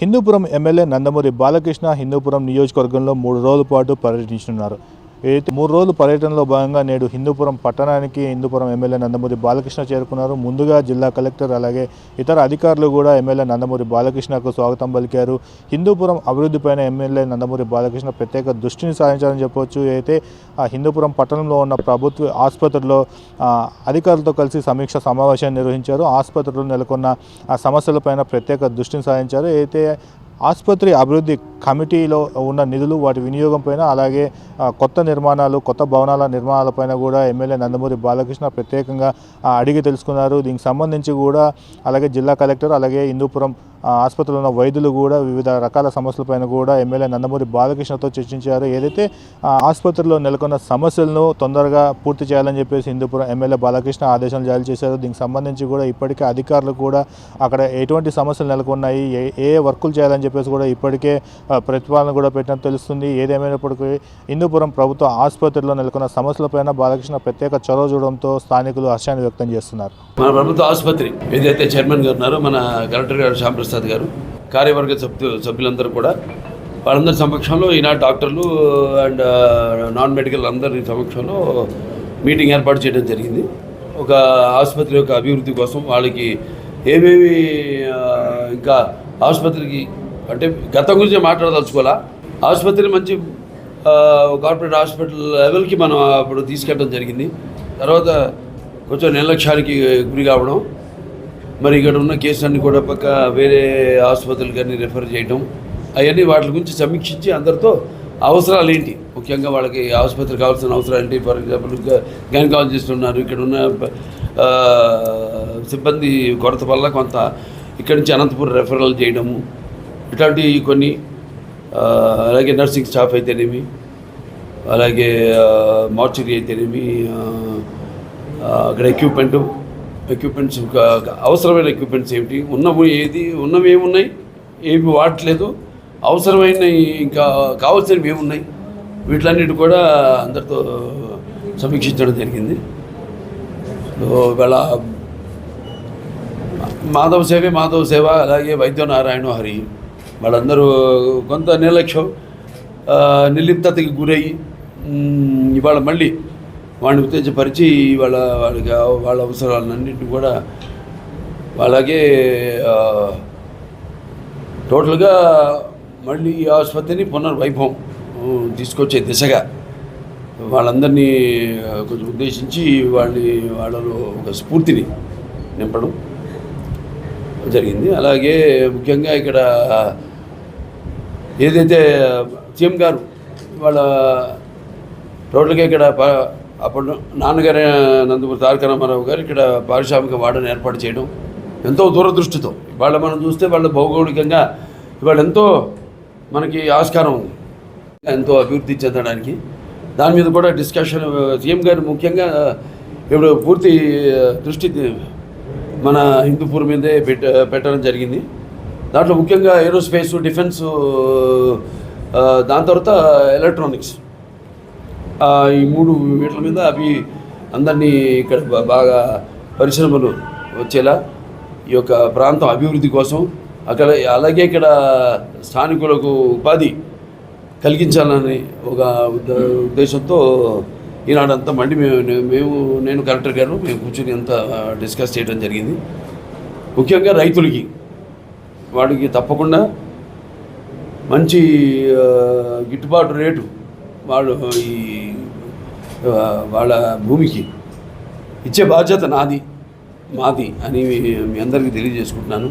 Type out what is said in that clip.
Hindupuram MLA Nandamuri Balakrishna Hindupuram నియోజకవర్గంలో మూడు రోజుల పాటు పర్యటించనున్నారు. అయితే మూడు రోజులు పర్యటనలో భాగంగా నేడు హిందూపురం పట్టణానికి హిందూపురం ఎమ్మెల్యే నందమూరి బాలకృష్ణ చేరుకున్నారు. ముందుగా జిల్లా కలెక్టర్ అలాగే ఇతర అధికారులు కూడా ఎమ్మెల్యే నందమూరి బాలకృష్ణకు స్వాగతం పలికారు. హిందూపురం అభివృద్ధిపైన ఎమ్మెల్యే నందమూరి బాలకృష్ణ ప్రత్యేక దృష్టిని సాధించాలని చెప్పవచ్చు అయితే ఆ హిందూపురం పట్టణంలో ఉన్న ప్రభుత్వ ఆసుపత్రిలో అధికారులతో కలిసి సమీక్ష సమావేశాన్ని నిర్వహించారు. ఆసుపత్రిలో నెలకొన్న ఆ సమస్యలపైన ప్రత్యేక దృష్టిని సాధించారు అయితే ఆసుపత్రి అభివృద్ధి కమిటీలో ఉన్న నిధులు వాటి వినియోగం పైన అలాగే కొత్త నిర్మాణాలు కొత్త భవనాల నిర్మాణాలపైన కూడా ఎమ్మెల్యే నందమూరి బాలకృష్ణ ప్రత్యేకంగా అడిగి తెలుసుకున్నారు. దీనికి సంబంధించి కూడా అలాగే జిల్లా కలెక్టర్ అలాగే హిందూపురం ఆసుపత్రిలో ఉన్న వైద్యులు కూడా వివిధ రకాల సమస్యలపైన కూడా ఎమ్మెల్యే నందమూరి బాలకృష్ణతో చర్చించారు. ఏదైతే ఆసుపత్రిలో నెలకొన్న సమస్యలను తొందరగా పూర్తి చేయాలని చెప్పేసి హిందూపురం ఎమ్మెల్యే బాలకృష్ణ ఆదేశాలు జారీ చేశారు. దీనికి సంబంధించి కూడా ఇప్పటికే అధికారులు కూడా అక్కడ ఎటువంటి సమస్యలు నెలకొన్నాయి ఏ ఏ వర్కులు చేయాలని చెప్పేసి కూడా ఇప్పటికే ప్రతిపాదన కూడా పెట్టినట్టు తెలుస్తుంది. ఏదేమైనప్పటికీ హిందూపురం ప్రభుత్వ ఆసుపత్రిలో నెలకొన్న సమస్యలపైన బాలకృష్ణ ప్రత్యేక చొరవ చూడడంతో స్థానికులు హర్షాన్ని వ్యక్తం చేస్తున్నారు. మన ప్రభుత్వ ఆసుపత్రి ఏదైతే చైర్మన్ గారు ఉన్నారో మన కలెక్టర్ గారు ప్రసాద్ గారు కార్యవర్గ సభ్యు సభ్యులందరూ కూడా వాళ్ళందరి సమక్షంలో ఈనాడు డాక్టర్లు అండ్ నాన్ మెడికల్ అందరి సమక్షంలో మీటింగ్ ఏర్పాటు చేయడం జరిగింది. ఒక ఆసుపత్రి యొక్క అభివృద్ధి కోసం వాళ్ళకి ఏమేమి ఇంకా ఆసుపత్రికి అంటే గతం గురించి మాట్లాడదలుచుకోవాలా? ఆసుపత్రి మంచి కార్పొరేట్ హాస్పిటల్ లెవెల్కి మనం అప్పుడు తీసుకెళ్ళడం జరిగింది. తర్వాత కొంచెం నిర్లక్ష్యానికి గురి కావడం మరి ఇక్కడ ఉన్న కేసులన్నీ కూడా పక్క వేరే ఆసుపత్రులు కానీ రిఫర్ చేయడం అవన్నీ వాటి గురించి సమీక్షించి అందరితో అవసరాలు ఏంటి? ముఖ్యంగా వాళ్ళకి ఆసుపత్రి కావాల్సిన అవసరాలు ఏంటి? ఫర్ ఎగ్జాంపుల్ గైనకాలజిస్ట్ ఉన్నారు ఇక్కడ ఉన్న సిబ్బంది కొరత వల్ల కొంత ఇక్కడి నుంచి అనంతపురం రెఫరల్ చేయడము ఇట్లాంటివి కొన్ని అలాగే నర్సింగ్ స్టాఫ్ అయితేనేమి అలాగే మార్చురీ అయితేనేమి అక్కడ ఎక్విప్మెంట్ ఎక్విప్మెంట్స్ అవసరమైన ఎక్విప్మెంట్స్ ఏమిటి? ఉన్నవి ఏది? ఉన్నవి ఏమున్నాయి? ఏమి వాడట్లేదు. అవసరమైన ఇంకా కావాల్సినవి ఏమున్నాయి? వీటిలన్నిటి కూడా అందరితో సమీక్షించడం జరిగింది. ఇవాళ మాధవ సేవే మాధవ సేవ అలాగే వైద్యనారాయణ హరి వాళ్ళందరూ కొంత నిర్లక్ష్యం నిర్లిప్తతకి గురయ్యి ఇవాళ మళ్ళీ వాడిని ఉత్తేజపరిచి వాళ్ళ వాళ్ళకి వాళ్ళ అవసరాలన్నింటినీ కూడా అలాగే టోటల్గా మళ్ళీ ఈ ఆసుపత్రిని పునర్వైభవం తీసుకొచ్చే దిశగా వాళ్ళందరినీ కొంచెం ఉద్దేశించి వాళ్ళని వాళ్ళలో ఒక స్ఫూర్తిని నింపడం జరిగింది. అలాగే ముఖ్యంగా ఇక్కడ ఏదైతే సీఎం గారు వాళ్ళ టోటల్గా ఇక్కడ ప- అప్పుడు నాన్నగారు నందమూరి తారక రామారావు గారు ఇక్కడ పారిశ్రామిక వాడని ఏర్పాటు చేయడం ఎంతో దూరదృష్టితో. ఇవాళ మనం చూస్తే వాళ్ళ భౌగోళికంగా ఇవాళ ఎంతో మనకి ఆస్కారం ఉంది. ఎంతో అభివృద్ధి చెందడానికి. దాని మీద కూడా డిస్కషన్ సీఎం గారు ముఖ్యంగా ఇప్పుడు పూర్తి దృష్టి మన హిందూపూర్ మీదే పెట్ట పెట్టడం జరిగింది. దాంట్లో ముఖ్యంగా ఏరోస్పేస్ డిఫెన్స్ దాని తర్వాత ఎలక్ట్రానిక్స్. ఈ మూడు వీటి మీద అవి అందరినీ ఇక్కడ బాగా పరిశ్రమలు వచ్చేలా ఈ యొక్క ప్రాంతం అభివృద్ధి కోసం అక్కడ అలాగే ఇక్కడ స్థానికులకు ఉపాధి కలిగించాలని ఒక ఉద్దేశంతో ఈనాడంతా మళ్ళీ మేము మేము నేను కలెక్టర్ గారు మేము కూర్చొని అంతా డిస్కస్ చేయడం జరిగింది. ముఖ్యంగా రైతులకి వాడికి తప్పకుండా మంచి గిట్టుబాటు రేటు వాళ్ళు ఈ వాళ్ళ భూమికి ఇచ్చే బాధ్యత నాది మాది అని మీ అందరికీ తెలియజేసుకుంటున్నాను.